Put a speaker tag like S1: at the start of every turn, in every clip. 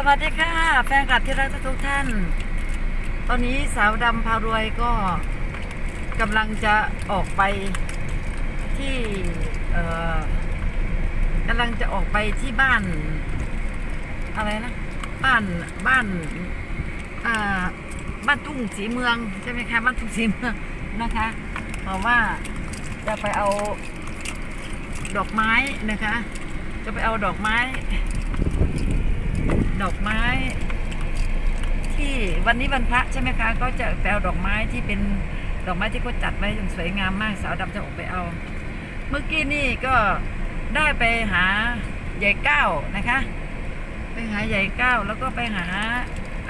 S1: สวัสดีค่ะ แฟนคลับที่รักทุกท่าน ตอนนี้สาวดำพารวยก็กำลังจะออกไปที่กำลังจะออกไปที่บ้าน อะไรนะ บ้านบ้านบ้านทุ่งสีเมืองใช่ไหมคะบ้านทุ่งสีเมืองนะคะเพราะว่าจะไปเอาดอกไม้นะคะ จะไปเอาดอกไม้ ดอกไม้ ที่วันนี้วันพระใช่ไหมคะ ก็จะไปเอาดอกไม้ที่เป็นดอกไม้ที่เขาจัดไว้อย่างสวยงามมากสาวดำจะออกไปเอา เมื่อกี้นี่ก็ได้ไปหาใหญ่เก้านะคะ ไปหาใหญ่เก้าแล้วก็ไปหา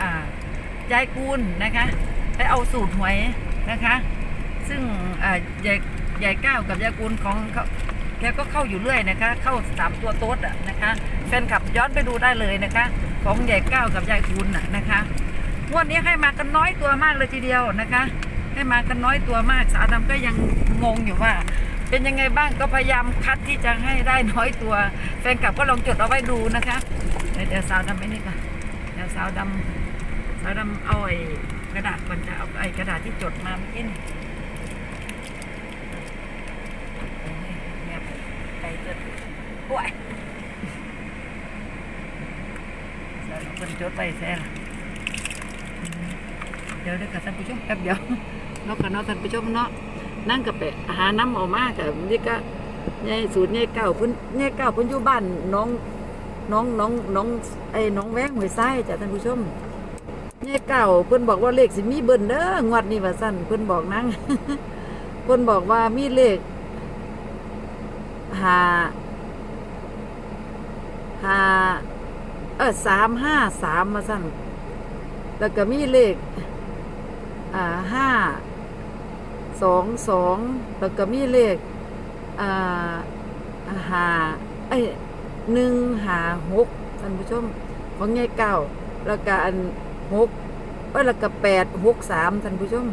S1: อ่ายายกูลนะคะ ไปเอาสูตรหวยนะคะ ซึ่งอ่าใหญ่ใหญ่เก้ากับยายกูลของเขาแกก็เข้าอยู่เรื่อยนะคะ เข้าสามตัวโต๊ดอะนะคะแฟนคลับย้อนไปดูได้เลยนะคะ ของใหญ่เก้าวกับยายกูลน่ะนะคะงวดนี้ให้มากันน้อยตัวมากเลยทีเดียวนะคะ ให้มากันน้อยตัวมากสาวดำก็ยังงงอยู่ว่า เป็นยังไงบ้างก็พยายามคัดที่จะให้ได้น้อยตัวแฟนคลับก็ลองจดเอาไว้ดูนะคะเดี๋ยวสาวดำไม่นี่ก่อนเดี๋ยวสาวดำสาวดำเอาไอ้กระดาษก่อนจะเอาไอ้กระดาษที่จดมาเมื่อกี้นี่เงียไปจดป่วย คนจดไปแซ่เดี๋ยวเดี๋ยวกับท่านผู้ชมแป๊บเดียวเนาะกับเนาะท่านผู้ชมเนาะนั่งกับไปหาน้ำออกมากับนี่ก็ยายสูตรยายเก่าเพิ่นยายเก่าเพิ่นอยู่บ้านน้องน้องน้องน้องไอ้น้องแว้งหวยไส้จ้ะท่านผู้ชมยายเก่าเพิ่นบอกว่าเลขสิมีเบิ่นเด้องวดนี้ว่าซั่นเพิ่นบอกนั่งเพิ่นบอกว่ามีเลขหาหา เออสามห้าสามมาสั่นแล้วก็มีเลขอ่าห้าสองสองแล้วก็มีเลขอ่าหาไอ้หนึ่งหาหกท่านผู้ชมของยายเก้าแล้วก็อันหกเอ้ยแล้วก็แปดหกสามท่านผู้ชม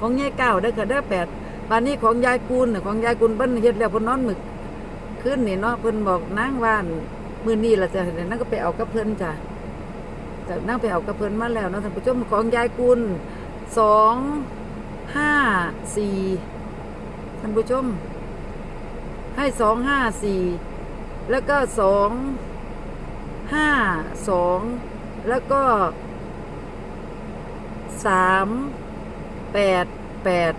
S1: ของยายเก้าได้ก็ได้แปดบานนี้ของยายกูลน่ะของยายกูลเพิ่นเฮ็ดแล้วเพิ่นนอนหมึกขึ้นนี่เนาะเพิ่นบอกนางว่าน มื้อนี้ล่ะจ้ะเดี๋ยวนั่งก็ไปเอากับเพิ่นจ้ะแต่นั่งไปเอากับเพิ่นมาแล้วนะท่านผู้ชมของยายกูลสองห้าสี่ท่านผู้ชม ให้สองห้าสี่แล้วก็สองห้าสองแล้วก็สามแปดแปด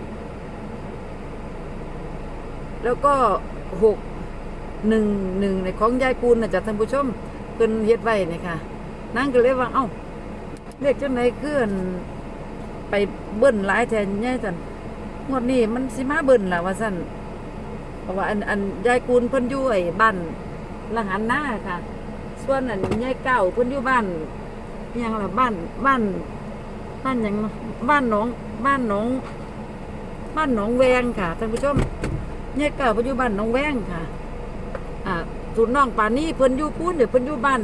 S1: แล้วก็หก หนึ่งหนึ่งในของยายกูลนะจ๊ะท่านผู้ชมเพิ่นเฮ็ดไว้เนี่ยค่ะนั่งก็เลยว่าเอ้าเรียกจังไหนเคลื่อนไปเบิ้นหลายแทนยายสันงวดนี้มันสิมาเบิ้นล่ะว่าสันเพราะว่าอันอันยายกูลเพิ่นอยู่ไอ้บ้านละหันหน้าค่ะ ส่วนอันยายเก่าเพิ่นอยู่บ้านยังล่ะบ้านบ้านบ้านยังเนาะบ้านหนองบ้านหนองบ้านหนองแวงค่ะท่านผู้ชมยายเก่าเพิ่นอยู่บ้านหนองแวงค่ะ อ่าสูนน้องป่านนี้เพิ่นอยู่พูนเดี๋ยวเพิ่นอยู่บ้าน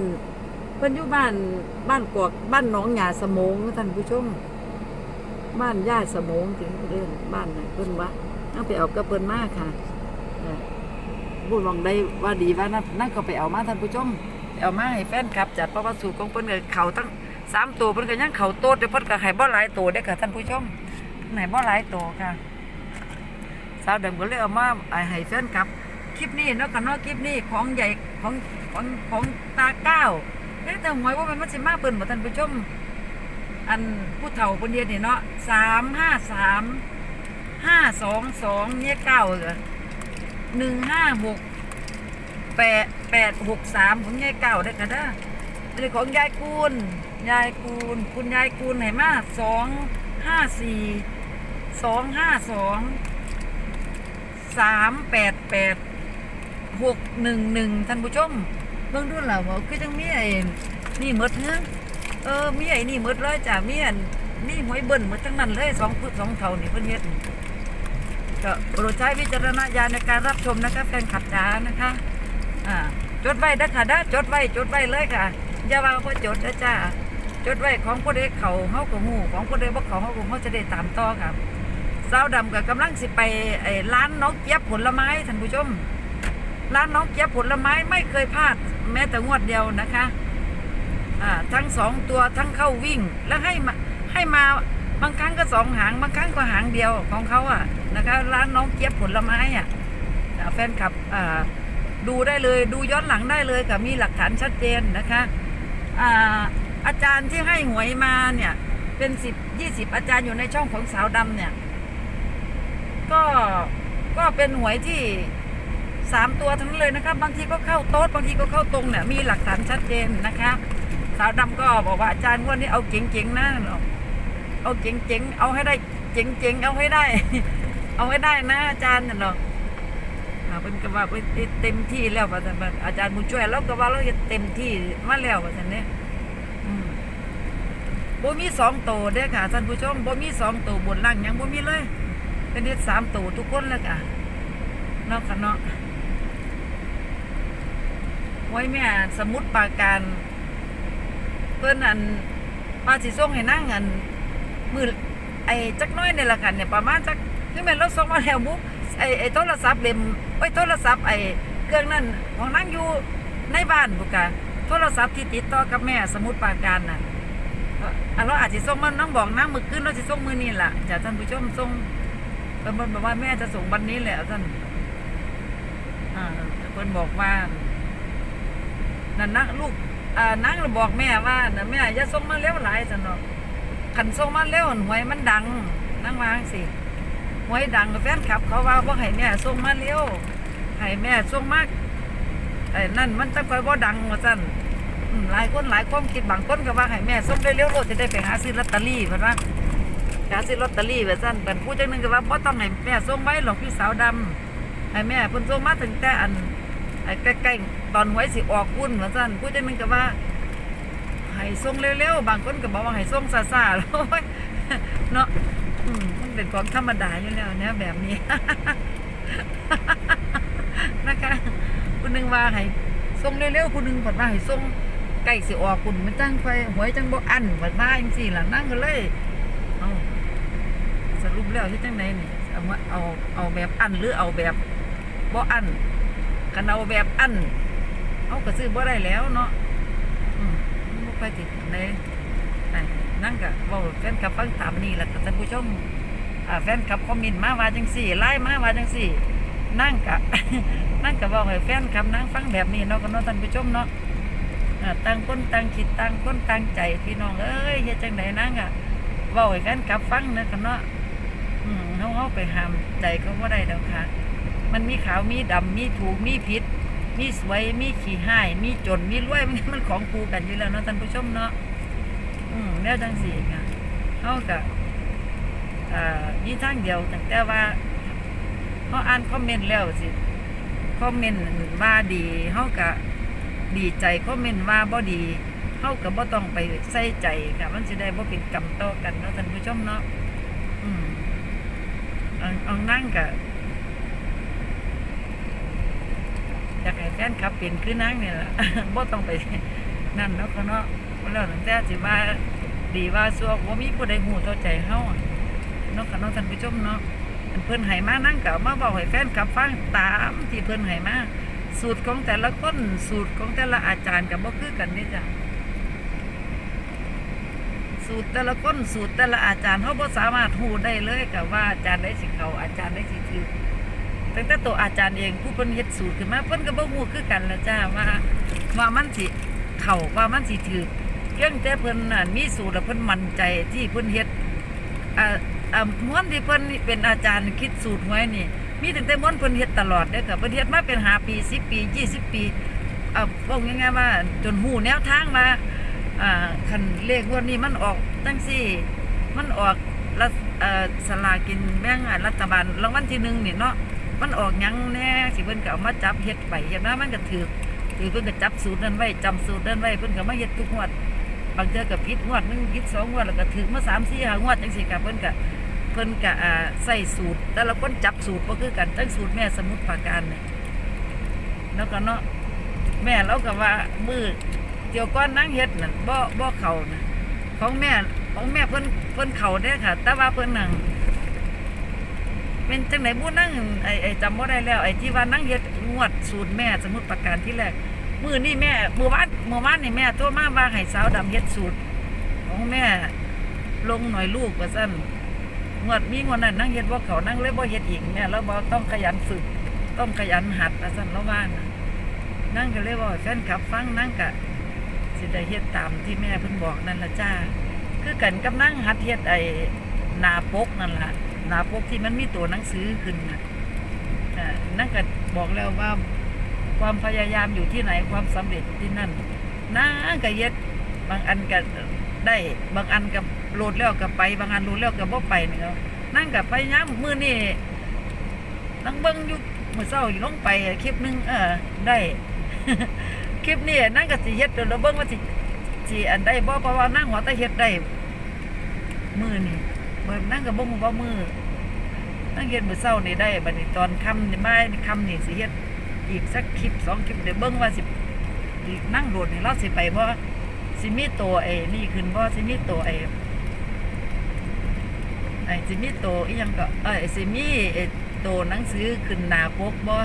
S1: เพิ่นอยู่บ้านบ้านกอกบ้านหนองหยาสมงท่านผู้ชมบ้านย่าสมงถึงเรื่องบ้านนะเพิ่นว่าเอาไปเอากับเพิ่นมากค่ะเอ่อพูดลองได้ว่าดีว่านั่นนั่นก็ไปเอามาท่านผู้ชมเอามาให้แฟนคลับ จัดเพราะว่าสูตรของเพิ่นก็เขาตั้งสามตัวเพิ่นก็ยังเขาโตดเดี๋ยวเพิ่นก็ให้บ่หลายตัวได้ค่ะท่านผู้ชมไหนบ่หลายตัวค่ะสาวเดิมก็เลยเอามาให้แฟนคลับ คลิปนี้เนาะกันนาะคลิปนี้ของใหญ่ของของของตาเก้าเอ๊ะแต่หวยว่ามันมันสิมาเปิ้นบ่ท่านผู้ชม อันผู้เฒ่าคนเดียวนี่เนาะสามห้าสามห้าสองสองเนี่ยเก้าเหรอหนึ่งห้าหกแปดแปดหกสามของยายเก้าได้กันเด้ออันนี้ของยายกูลยายกูลคุณยายกูลไหนมาสองห้าสี่สองห้าสองสามแปดแปด หกหนึ่งหนึ่งท่านผู้ชมเบิ่งดูแล้วว่าคือจังมีไอ้นี่หมดเนื้อเออมีไอ้นี่หมดเลยจ้ะมีอันมีหวยเบิ่นหมดทั้งนั้นเลยสองพุทสองเท่านี่เพิ่นเฮ็ดนี่ก็โปรดใช้วิจารณญาณในการรับชมนะคะแฟนขับจ๋านะคะอ่าจดไว้เด้ค่ะด้จดไว้จดไว้เลยค่ะอย่าว่าบ่จดเด้อจ้าจดไว้ของผู้ใดเขาเฮาก็ฮู้ของผู้ใดบ่เขาเฮาก็เฮาจะได้ตามต่อครับสาวดำก็กำลังสิไปไอ้ร้านน้องเจี๊ยบผลไม้ท่านผู้ชม ร้านน้องเจี๊ยบผลไม้ไม่เคยพลาดแม้แต่งวดเดียวนะคะอ่าทั้งสองตัวทั้งเข้าวิ่ง แล้วให้มาให้มาบางครั้งก็สองหางบางครั้งก็หางเดียวของเขาอะนะคะร้านน้องเจี๊ยบผลไม้อะอ่าแฟนคลับอ่าดูได้เลยดูย้อนหลังได้เลยกับมีหลักฐานชัดเจนนะคะอ่าอาจารย์ที่ให้หวยมาเนี่ยเป็นสิบยี่สิบอาจารย์อยู่ในช่องของสาวดำเนี่ย ก็ก็เป็นหวยที่ สามตัวทั้งเลยนะครับบางทีก็เข้าโต๊ดบางทีก็เข้าตรงเนี่ยมีหลักฐานชัดเจนนะคะสาวดำก็บอกว่าอาจารย์งวันนี้เอาเจ๋งๆนะเอาเจ๋งๆเอาให้ได้เจ๋งๆเอาให้ได้ เอาให้ได้นะอาจารย์น่ะเนาะเป็นก็ว่าเป็นเต็มที่แล้วว่าอาจารย์บุญช่วยเราก็ว่าเราจะเต็มที่มาแล้วว่าแต่นเนี่ยบ่มีสองโตวเด้อค่ะท่านผู้ชมบ่มีสองโตวบนล่างยังบ่มีเลยเป็นเด็ดสามโตวทุกคนเลยค่ะเนาะค่ะเนาะ ว้แม่สมุดปาการเพื่อนอันมาสิส่งให้นั่งอันมือไอ้จักน้อยเนี่ยละกันเนี่ยประมาณจักคือแม่นเราส่งมาแล้วบุ๊ไอ้ไอ้โทรศัพท์เล่มไอ้โทรศัพท์ไอ้เครื่องนั้นของนั่งอยู่ในบ้านบุกะโทรศัพท์ที่ติดต่อกับแม่สมุดปาการน่ะเอ่ออันเราอาจจะส่งมาน้องบอกนั่งมือขึ้นเราจะส่งมือนี่แหละจากท่านผู้ชมส่งเพิ่นบอกว่าแม่จะส่งวันนี้แหละท่านอ่าเพิ่นบอกว่า นั่นนะลูกอ่านางเลยบอกแม่ว่าน่ะแม่อย่าส่งมาเร็วหลายสนอขันส่งมาเร็วหวยมันดังนางวางสิหวยดังแฟนคลับ เขาว่าบ่ให้แม่ส่งมาเร็วให้แม่ส่งมากไอ้นั่นมันจะค่อยบ่ดังว่าซั่นหลายคนหลายความคิดบางคนก็ว่าให้แม่ส่งเร็วๆโลดจะได้ไปหาซื้อลอตเตอรี่เพิ่นว่าหาซื้อลอตเตอรี่ว่าซั่นเป็นผู้จังหนึ่งก็ว่าบ่ต้องให้แม่ส่งไว้หรอกพี่สาวดำให้แม่เพิ่นส่งมาถึงแต่อันไอ้ใกล้ๆ ตอนหวยสิออกวุ่นว่าซั่นผู้จันก็ว่าให้ส่งเร็วๆบางคนก็บอกว่าให้ส่งซาๆแล้วเนาะมมันเป็นของธรรมดาอยู่แล้วเนี่ยแบบนี้นะคะผู้หนึงว่าให้ส่งเร็วๆผู้หนึงเพิ่นว่าให้ส่งใกล้สิออกคุณมันจังไฟหวยจังบ่อันเพิ่นว่าจังซี่ล่ะนั่งก็เลยเอาสรุปแล้วที่จังไดนี่เอามาเอาเอาแบบอันหรือเอาแบบบ่อันคันเอาแบบอัน เอาก็ซื้อบ่ได้แล้วเนาะอืมบ่ค่อยติดในไอ้นั่นก็เว้าแฟนคลับฟังตามนี่แหละค่ะท่านผู้ชมอ่าแฟนคลับคอมเมนต์มาว่าจังซี่ไลน์มาว่าจังซี่ นั่งกะนั่งก็บอกให้แฟนคลับนั่งฟังแบบนี้เนาะก็เนาะท่านผู้ชมเนาะต่างคนต่างคิดต่างคนต่างใจพี่น้องเอ้ยเฮ็ดจังไดนั่งอะเว้าให้แฟนคลับฟังเนาะก็เนาะอืมเฮาเฮาไปห้ามใจเขาบ่ได้ดอกค่ะ มันมีขาวมีดำมีถูกมีผิด มีสวยมีขี้ห้ายมีจนมีรวยมันมันของคูกันอยู่แล้วเนาะท่านผู้ชมเนาะอืมแล้วจังสี่ค่ะเขากับอ่ามีทางเดียวแต่ว่าเขาอ่านคอมเมนต์แล้วสิคอมเมนต์ว่าดีเขากับดีใจคอมเมนต์ว่าบ่ดีเขากับบ่ต้องไปใส่ใจค่ะ มันจะได้บ่เป็นกรรมต่อกันเนาะท่านผู้ชมเนาะอืมเอาเอานั่งกับ อยากให้แฟนคลับเป็นคือนางเนี่ยล่ะ บ่ต้องไปนั่นแล้วเขาเนาะแล้วตั้งแต่สิว่าดีว่าซัวว่ามีผู้ใดหูต่อใจเฮาเนาะค่ะเนาะท่านผู้ชมเนาะอันเพิ่นให้มานั่งก็เอามาบอกให้แฟนคลับฟังตามที่เพิ่นให้มาสูตรของแต่ละคนสูตรของแต่ละอาจารย์ก็บ่คือกันเด้จ้ะสูตรแต่ละคนสูตรแต่ละอาจารย์เฮาบ่สามารถฮู้ได้เลยก็ว่าอาจารย์ได้สิเขาอาจารย์ได้สิถือ ตั้งแต่ตัวอาจารย์เองผู้เพิ่นเฮ็ดสูตรขึ้นมาเพิ่นก็บ่ฮู้คือกันละจ้าว่าว่ามันสิเข้าว่ามันสิถูกเพียงแต่เพิ่นน่ะมีสูตรแล้วเพิ่นมั่นใจที่เพิ่นเฮ็ดอ่าอ่าม้วนที่เพิ่นเป็นอาจารย์คิดสูตรไว้นี่ มีตั้งแต่ม้วนเพิ่นเฮ็ดตลอดเด้อค่ะเพิ่นเฮ็ดมาเป็น5ปี10ปี20 ปีอ่าบอกง่ายๆว่าจนฮู้แนวทางว่าอ่าคันเลขงวดนี้มันออกจังซี่มันออกรัฐเอ่อสลากินแบ่งรัฐบาลรางวัลที่หนึ่งนี่เนาะ มันออกยังแน่สิเพิ่นก็เอามาจับเฮ็ดไปเฮ็ดมามันก็ถือถือเพิ่นก็จับสูตรนั้นไว้จำสูตรนั้นไว้เพิ่นก็มาเฮ็ดทุกงวดบางเทื่อก็ผิดงวดนึงผิดสองงวดแล้วก็ถือมา3 4 5งวดจังซี่ก็เพิ่นก็เพิ่นก็อ่าใส่สูตร แต่ละคนจับสูตรบ่คือกันจังสูตรแม่สมุทรปาการนี่แล้วก็เนาะแม่เราก็ว่ามือเดี๋ยวก่อนนั่งเฮ็ดนั่นบ่บ่เข้านะของแม่ของแม่เพิ่นเพิ่นเข้าเด้ค่ะ แต่ว่าเพิ่นนั่ง เป็นจังไหนบูนั่งไอ้ไอ้จำว่าได้แล้ว ไอ้ที่ว่านั่งเฮ็ดงวดสูตรแม่สมมุติประการที่แรกมือนี่แม่มือวานมือวานนี่แม่โทรมาว่าให้สาวดำเฮ็ดสูตรของแม่ ลงหน่อยลูกว่าซั่นงวดมีงวดนั้นนั่งเฮ็ดบ่เขานั่งเลยบ่เฮ็ดอีกแม่แล้วบ่ต้องขยันฝึก ต้องขยันหัดว่าซั่นแล้วว่านะนั่งก็เลยว่าแฟนคลับฟังนั่งกะสิได้เฮ็ดตามที่แม่เพิ่นบอกนั่นล่ะจ้า คือกันกับนั่งหัดเฮ็ดไอ้หน้าปกนั่นล่ะ หน้าปกที่มันมีตัวหนังสือขึ้นน่ะนั่นก็บอกแล้วว่าความพยายามอยู่ที่ไหนความสำเร็จที่นั่นนั่งก็เฮ็ดบางอันก็ได้บางอันก็โหลดแล้วก็ไป บางอันโหลดแล้วก็บ่ไปนี่เนาะนั่งก็พยายามมือนี้นั่งเบิ่งอยู่มือเช้าอยู่ลงไปคลิปหนึงเออได้คลิปนี้นั่งก็สิเฮ็ดเดี๋ยวเราเบิ่งว่าสิสิอันใดบ่เพราะว่านั่งหัวตะเฮ็ดได้มือนี้ เบิ่งนั่งก็บ่ฮู้ว่ามือนั่งเฮ็ดมือเช้านี่ได้บัดนี้ตอนค่ำนี่บ่ายนี่ค่ำนี่สิเฮ็ดอีกสักคลิปสองคลิปเดี๋ยวเบิ้งว่าสินั่งโดดนี่เราสิไปบ่สิมีตัวไอ้นี่ขึ้นบ่สิมีตัวไอ้ไอ้สิมีตัวอีหยังก็เอ้สิมีไอ้ตัวหนังสือขึ้นหน้าปกบ่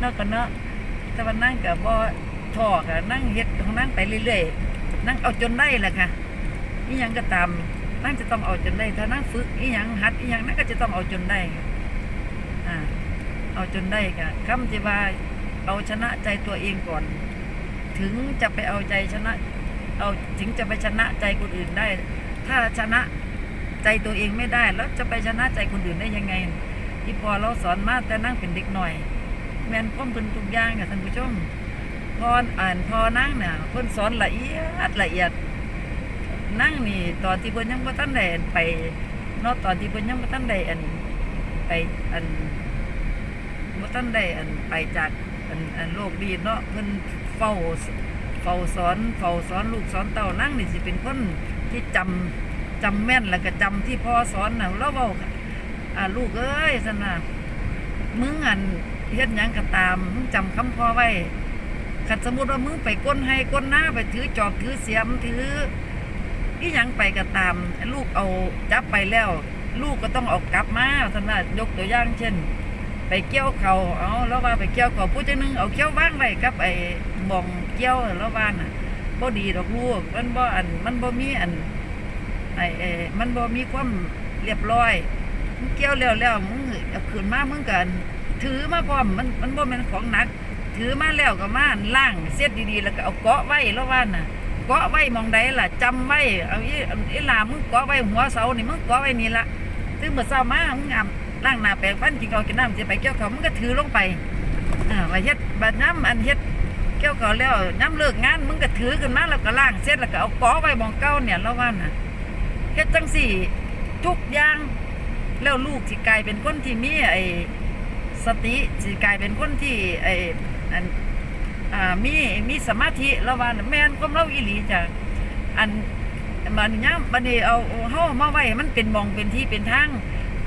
S1: นาะก็เนาะแต่ว่านั่งก็บ่ท้อค่ะนั่งเฮ็ดของนั่งไปเรื่อยๆนั่งเอาจนได้แหละค่ะอีหยังก็ตาม นั่งจะต้องเอาจนได้ถ้านั่งฝึกอีหยังหัดอีหยังนั่นก็จะต้องเอาจนได้อ่าเอาจนได้ค่ะคำที่ว่าเอาชนะใจตัวเองก่อน ถึงจะไปเอาใจชนะ เอาถึงจะไปชนะใจคนอื่นได้ ถ้าชนะใจตัวเองไม่ได้ แล้วจะไปชนะใจคนอื่นได้ยังไงที่พอเราสอนมาแต่นั่งเป็นเด็กหน่อย แมนพ้อมเป็นทุกอย่างค่ะท่านผู้ชมพออ่านพอนั่งเนี่ยเพิ่นสอนละเอียดละเอียด นั่งนี่ตอนที่เพิ่นยังบ่ทันได้อันไปเนาะตอนที่เพิ่นยังบ่ทันได้อันไปอันบ่ทันได้อันไปจากอันอันโลกดีเนาะเพิ่นเฝ้าเฝ้าสอนเฝ้าสอนลูกสอนเต้านั่งนี่สิเป็นคนที่จำจำแม่นแล้วก็จำที่พ่อสอนน่ะแล้วเว้าอ่าลูกเอ้ยซั่นน่ะมึงอันเฮ็ดหยังก็ตามมึงจำคำพ่อไว้คันสมมุติว่ามึงไปก้นให้ก้นหน้าไปถือจอบถือเสียมถือ อีหยังไปก็ตาม ลูกเอาจับไปแล้ว ลูกก็ต้องเอากลับมาซั่นน่ะยกตัวอย่างเช่น ไปเกี่ยวเขาเอาแล้วว่าไปเกี่ยวเขาผู้จังหนึงเอาเกี่ยวว่างไว้กับไอ้หมองเกี่ยวแล้วว่าน่ะบ่ดีดอกลูกมันบ่อันมันบ่มีอันไอ้ไอ้มันบ่มีความเรียบร้อยมึงเกี่ยวแล้วแล้วมึงเอาขึ้นมามึงก็อันถือมาพร้อมมันมันบ่แม่นของหนัก ถือมาแล้วก็มาล่างเสียดดีๆแล้วก็เอาเกาะไว้แล้วว่าน่ะ เกาะไว้มองใดล่ะจำไว้เอาอีอีลามึงเกาะไว้หัวเสานี่มึงเกาะไว้นี่ละถึงเมื่อเช้ามามึงอำล้างหน้าแปรงฟันกินข้าวกินน้ำจะไปเกี่ยวเขามันก็ถือลงไปอ่าว่าเฮ็ดบัดน้ำอันเฮ็ดเกี่ยวเขาแล้วน้ำเลิกงานมึงก็ถือขึ้นมาแล้วก็ล้างเสร็จแล้วก็เอากอไว้มองเก้าเนี่ยแล้วว่าน่ะเฮ็ดจังสี่ทุกอย่างแล้วลูกสิกลายเป็นคนที่มีไอ้สติสิกลายเป็นคนที่ไอ้ อ่ามีมีสมาธิแล้วว่าน่ะแม่นความเล่าอีหลีจ้ะอันมันย่ามบัดนี้เอาเฮามาไว้มันเป็นมองเป็นที่เป็นทาง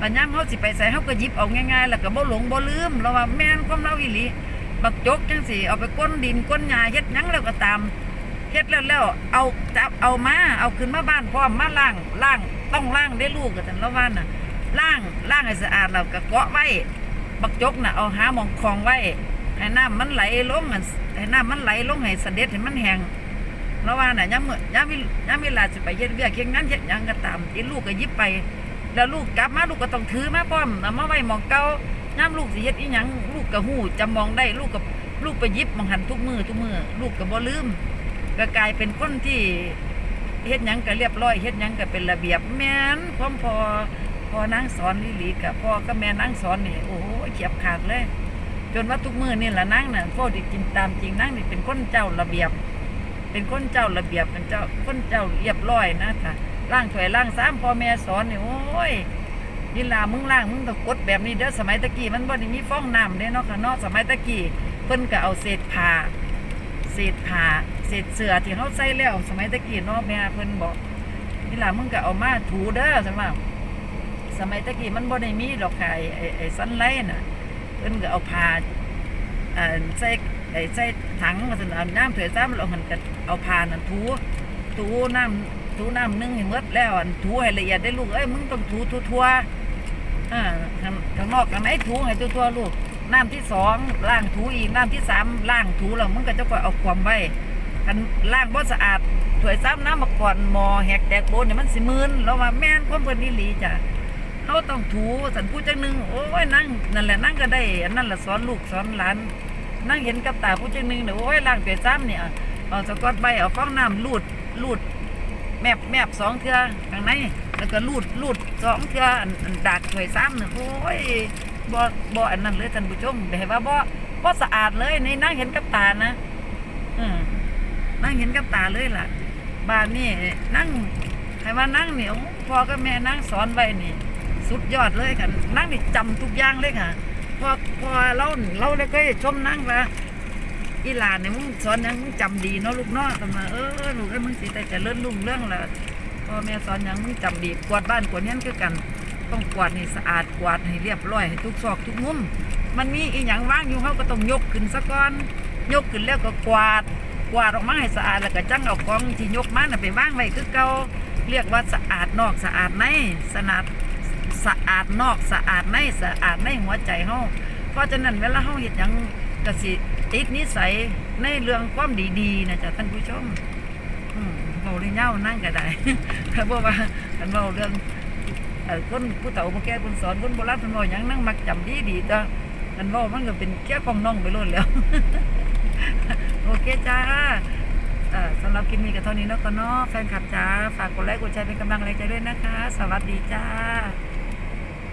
S1: ปัญญามเขาสิไปใส่เขาก็ยิบเอาง่ายๆแล้วก็บ่หลงบ่ลืมราว่าแม่นความเราอีหลีบักจกจังสิเอาไปก้นดินก้นหญ้าเฮ็ดหยังแล้วก็ตามเฮ็ดแล้วแล้วเอาจับเอามาเอาขึ้นมาบ้านพร้อมมาล้างล้างต้องล้างได้ลูกกันซั่นล้วว่าน่ะล้างล้างให้สะอาดแล้วก็เกาะไว้บักจกน่ะเอาหาหมองคลองไว้ ให้น้ำมันไหลลงอั่นให้น้ำมันไหลลงให้เสด็จให้มันแห้งแล้วว่าน่ะยามมื้อยามวิยามเวลาสิไปเฮ็ดเวียกเฮ็ดงานเฮ็ดยังก็ตามที่ลูกก็ยิบไป แล้วลูกกลับมาลูกก็ต้องถือมาพร้อมเอามาไว้มองเก่าย่ามลูกสิเฮ็ดอีหยังลูกก็ฮู้จำมองได้ลูกก็ลูกไปยิบมองหันทุกมือทุกมือลูกก็บ่ลืมก็กลายเป็นคนที่เฮ็ดยังก็เรียบร้อยเฮ็ดยังก็เป็นระเบียบแม่นความพอพอนางสอนลิลีกับพ่อกับแม่นางสอนนี่โอ้โหเขียบขาดเลย จนว่าทุกมือนี่ล่ะนางน่ะพ่อที่กินตามจริงนางนี่เป็นคนเจ้าระเบียบ เป็นคนเจ้าระเบียบเป็นเจ้าคนเจ้าเรียบร้อยนะค่ะล่างถวยล่างซ้ำพ่อแม่สอนนี่โอ้ยนี่ลามึงล่างมึงต้องกดแบบนี้เด้อสมัยตะกี้มันบ่ได้มีฟองน้ำเด้เนาะค่ะเนาะสมัยตะกี้เพิ่นก็เอาเศษผ้าเศษผ้าเศษเสื้อที่เขาใส่แล้ว สมัยตะกี้เนาะแม่เพิ่นบอกนี่ล่ะมึงก็เอามาถูเด้อสำหรับสมัยตะกี้มันบ่ได้มีดอกค่ะไอ้ไอ้ไอ้สันไลน่ะ เพิ่นก็เอาผ้าอ่าใส่ไอ้ใส่ถังมาซั่นเอาน้ำถ้วยซ้ำแล้วหันก็เอาผ้านั่นถูถูน้ำถูน้ำนึ่งให้หมดแล้วอันถูให้ละเอียดได้ลูกเอ้ยมึงต้องถูทั่วอ่าข้างข้างนอกข้างในถูให้ทั่วลูกน้ำที่สองล้างถูอีกน้ำที่สามล้างถูแล้วมันก็จะก็เอาความไว้กันล้างบ่สะอาดถ้วยซ้ำน้ำมาก่อนหมอแหกแตกโบนเนี่ยมันสิมึนแล้วว่าแม่นความเพิ่นนี่หลีจ้ะ เขาต้องถูสันผู้จังหนึงโอ้ยนั่งนั่นแหละนั่งก็ได้อันนั่นแหละสอนลูกสอนหลานนั่งเห็นกับตาผู้จังหนึงเนี่ยวโอ้ยล้างถ้วยซ้ำเนี่ยเอาสกอตใบเอาฟองน้ำลูดลูดแมบแมบสองเทือข้างในแล้วก็ลูดลูดสองเทืออันอันดากถวยซ้ำเนี่ยโอ้ยบ่บ่อันนั้นเลยท่านผู้ชมแบบว่าบ่บ่สะอาดเลยนี่นั่งเห็นกับตานะออนั่งเห็นกับตาเลยล่ะบ้านนี่นั่งให้ว่านั่งเหนี่ยโอ้พ่อกับแม่นั่งสอนไว้นี่ สุดยอดเลยค่ะนั่งนี่จำทุกอย่างเลยค่ะพอพอเราเราเลยก็ชมนั่งว่าอีหลานเนี่ยมึงสอนยังมึงจำดีเนาะลูกเนาะแต่มาเออลูกเอ้ยมึงสิแต่จะเลื่อนลุ่งเรื่องละพ่อแม่สอนยังมึงจำดีกวาดบ้านกวาดเนี้ยคือกันต้องกวาดให้สะอาดกวาดให้เรียบร้อยให้ทุกซอกทุกมุมมันมีอีหยังว่างอยู่เขาก็ต้องยกขึ้นซะก่อนยกขึ้นแล้วก็กวาดกวาดออกมาให้สะอาดแล้วก็จังเอากองที่ยกมาน่ะไปวางไว้คือเก่าเรียกว่าสะอาดนอกสะอาดในสะอาด สะอาดนอกสะอาดในสะอาดในหัวใจเฮาเพราะฉะนั้นเวลาเฮาเฮ็ดหยังก็สิติดนิสัยในเรื่องความดีๆนะจ๊ะท่านผู้ชมเบาเรื่องเย้านั่งก็ได้เพราะว่าคันเบาเรื่องเอ่อคนผู้เฒ่าผู้แก่คนสอนคนโบราณคนบอกยังนั่งมักจำดีดีๆจ้ะคันเบามันก็เป็นแค่ของน้องไปโลดแล้ว โอเคจ้าเอ่อสำหรับคลิปนี้ก็เท่านี้เนาะก็เนาะแฟนคลับจ้าฝากกดไลค์กดแชร์เป็นกำลังแรงใจด้วยนะคะ สวัสดีจ้า